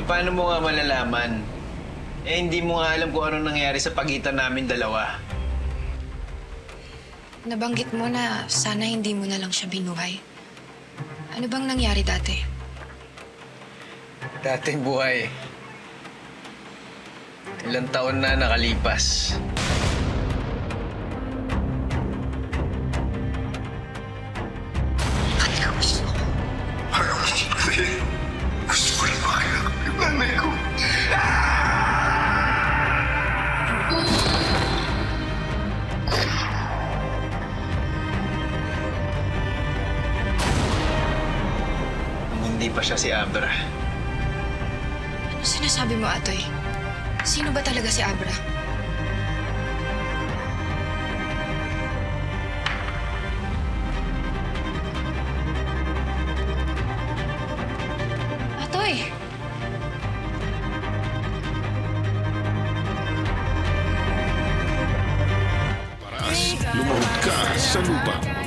Eh, paano mo nga malalaman? Eh, hindi mo nga alam kung ano nangyari sa pagitan namin dalawa. Nabanggit mo na sana hindi mo na lang siya binuhay. Ano bang nangyari dati? Dating buhay. Ilang taon na nakalipas. Hindi pa siya si Abra. Ano sinasabi mo, Atoy? Sino ba talaga si Abra? Atoy! Paras, lumahod ka sa lupa.